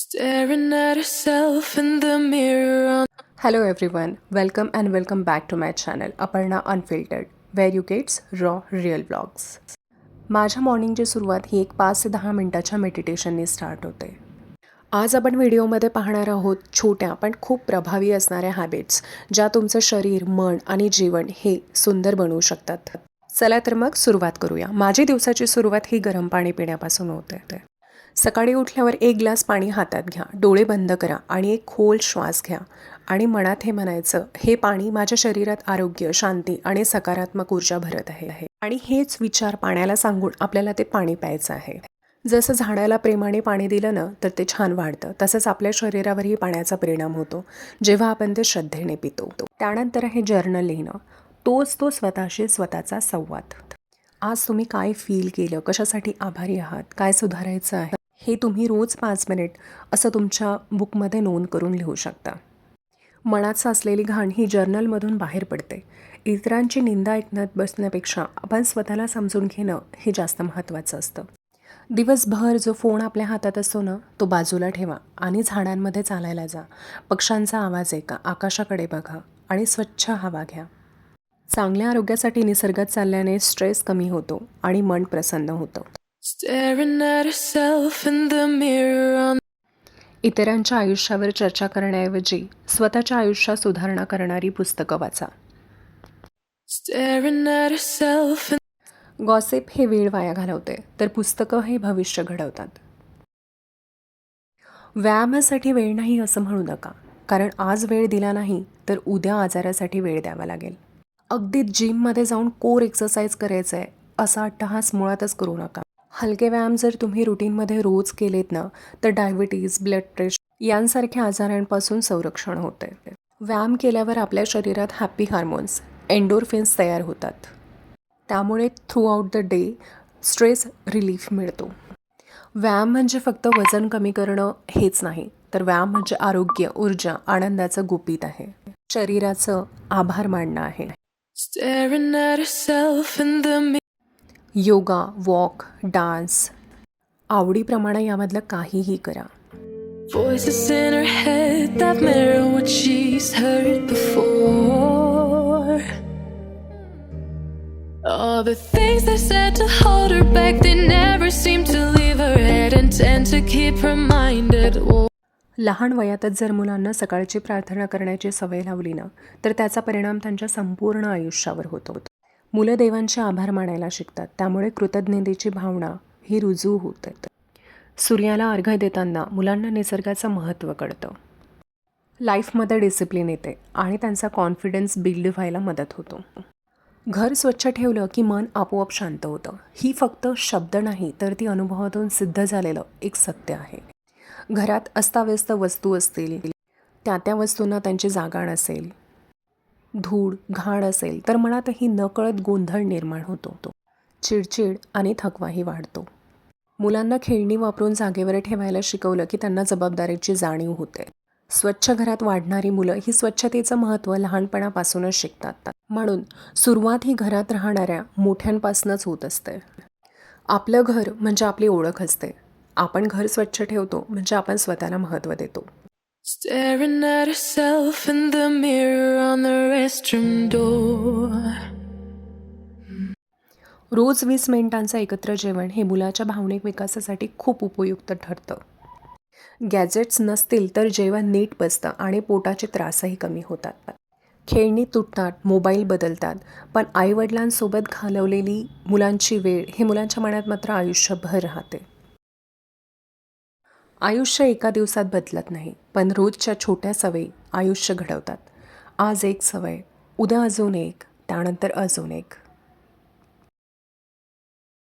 Staring at herself in the mirror on Hello everyone, welcome and welcome back to my channel Aparna Unfiltered, where you gets raw real vlogs. माझ्या मॉर्निंगची सुरुवात ही एक पाच ते दहा मिनिटाच्या मेडिटेशनने स्टार्ट होते. आज आपण व्हिडिओमध्ये पाहणार आहोत छोट्या पण खूप प्रभावी असणाऱ्या हॅबिट्स ज्या तुमचं शरीर मन आणि जीवन हे सुंदर बनवू शकतात. चला तर मग सुरुवात करूया. माझी दिवसाची सुरुवात ही गरम पाणी पिण्यापासून होते. सकाळी उठल्यावर एक ग्लास पाणी हातात घ्या. डोळे बंद करा आणि एक खोल श्वास घ्या. आणि मनात हे म्हणायचं हे पाणी माझ्या शरीरात आरोग्य शांती आणि सकारात्मक ऊर्जा भरत आहे. आणि हेच विचार पाण्याला सांगून आपल्याला ते पाणी प्यायचं आहे. जसं झाडाला प्रेमाने पाणी दिलं ना तर ते छान वाढतं. तसंच आपल्या शरीरावरही पाण्याचा परिणाम होतो जेव्हा आपण ते श्रद्धेने पितो. त्यानंतर आहे जर्नल लिहिणं. तोच तो स्वतःशी स्वतःचा संवाद. आज तुम्ही काय फील केलं? कशासाठी आभारी आहात? काय सुधारायचं आहे? हे तुम्ही रोज पाच मिनिट असं तुमच्या बुकमध्ये नोंद करून लिहू शकता. मनात साचलेली घाण ही जर्नलमधून बाहेर पडते. इतरांची निंदा ऐकण्यात बसण्यापेक्षा आपण स्वतःला समजून घेणं हे जास्त महत्त्वाचं असतं. दिवसभर जो फोन आपल्या हातात असतो ना तो बाजूला ठेवा आणि झाडांमध्ये चालायला जा. पक्ष्यांचा आवाज ऐका आकाशाकडे बघा आणि स्वच्छ हवा घ्या. चांगल्या आरोग्यासाठी निसर्गात चालल्याने स्ट्रेस कमी होतो आणि मन प्रसन्न होतं. Staring at herself in the mirror on इतरांच्या आयुष्यावर चर्चा करण्याऐवजी स्वतःच्या आयुष्यात सुधारणा करणारी पुस्तकं वाचा. गॉसिप हे वेळ वाया घालवते तर पुस्तकं हे भविष्य घडवतात. व्यायामासाठी वेळ नाही असं म्हणू नका कारण आज वेळ दिला नाही तर उद्या आजारासाठी वेळ द्यावा लागेल. अगदी जिममध्ये जाऊन कोर एक्सरसाइज करायचं आहे असा अट्टहास मुळातच करू नका. हलके व्यायाम जर तुम्ही रुटीनमध्ये रोज केलेत ना तर डायबिटीज ब्लड प्रेशर यांसारख्या आजारांपासून संरक्षण होते. व्यायाम केल्यावर आपल्या शरीरात हॅपी हार्मोन्स एन्डोरफिन्स तयार होतात. त्यामुळे throughout the day stress relief मिळतो. व्यायाम म्हणजे फक्त वजन कमी करणं हेच नाही तर व्यायाम म्हणजे आरोग्य ऊर्जा आनंदाचं गुपित आहे. शरीराचं आभार मानणं आहे. योगा वॉक डान्स आवडीप्रमाणे यामधलं काहीही करा voices in her head that mirror what she's heard before all the things they said to hold her back they never seem to leave her head and tend to keep reminded oh, लहान वयातच जर मुलांना सकाळची प्रार्थना करण्याची सवय लावली ना तर त्याचा परिणाम त्यांच्या संपूर्ण आयुष्यावर होतो मुलं देवांचे आभार मानायला शिकतात. त्यामुळे कृतज्ञतेची भावना ही रुजू होते सूर्याला अर्घ्य देताना मुलांना निसर्गाचं महत्त्व कळतं. लाईफमध्ये डिसिप्लिन येते आणि त्यांचा कॉन्फिडन्स बिल्ड व्हायला मदत होतो. घर स्वच्छ ठेवलं की मन आपोआप शांत होतं. ही फक्त शब्द नाही तर ती अनुभवातून सिद्ध झालेलं एक सत्य आहे. घरात अस्ताव्यस्त वस्तू असतील त्या त्या वस्तूंना त्यांची जागा नसेल धूळ घाण असेल तर मनातही नकळत गोंधळ निर्माण होतो तो. चिडचिड आणि थकवाही वाढतो. मुलांना खेळणी वापरून जागेवर ठेवायला शिकवलं की त्यांना जबाबदारीची जाणीव होते. स्वच्छ घरात वाढणारी मुलं ही स्वच्छतेचं महत्त्व लहानपणापासूनच शिकतात. म्हणून सुरुवात ही घरात राहणाऱ्या मोठ्यांपासूनच होत असते. आपलं घर म्हणजे आपली ओळख असते. आपण घर स्वच्छ ठेवतो म्हणजे आपण स्वतःला महत्त्व देतो. Staring at herself in the mirror on the restroom door. रोज वीस मिनिटांचं एकत्र जेवण हे मुलाच्या भावनिक विकासासाठी खूप उपयुक्त ठरतं. गॅजेट्स नसतील तर जेवण नीट बसतं आणि पोटाचे त्रासही कमी होतात. खेळणी तुटतात मोबाईल बदलतात पण आईवडिलांसोबत घालवलेली मुलांची वेळ हे मुलांच्या मनात मात्र आयुष्यभर राहते. आयुष्य एका दिवसात बदलत नाही पण रोजच्या छोट्या सवयी आयुष्य घडवतात. आज एक सवय उद्या अजून एक त्यानंतर अजून एक.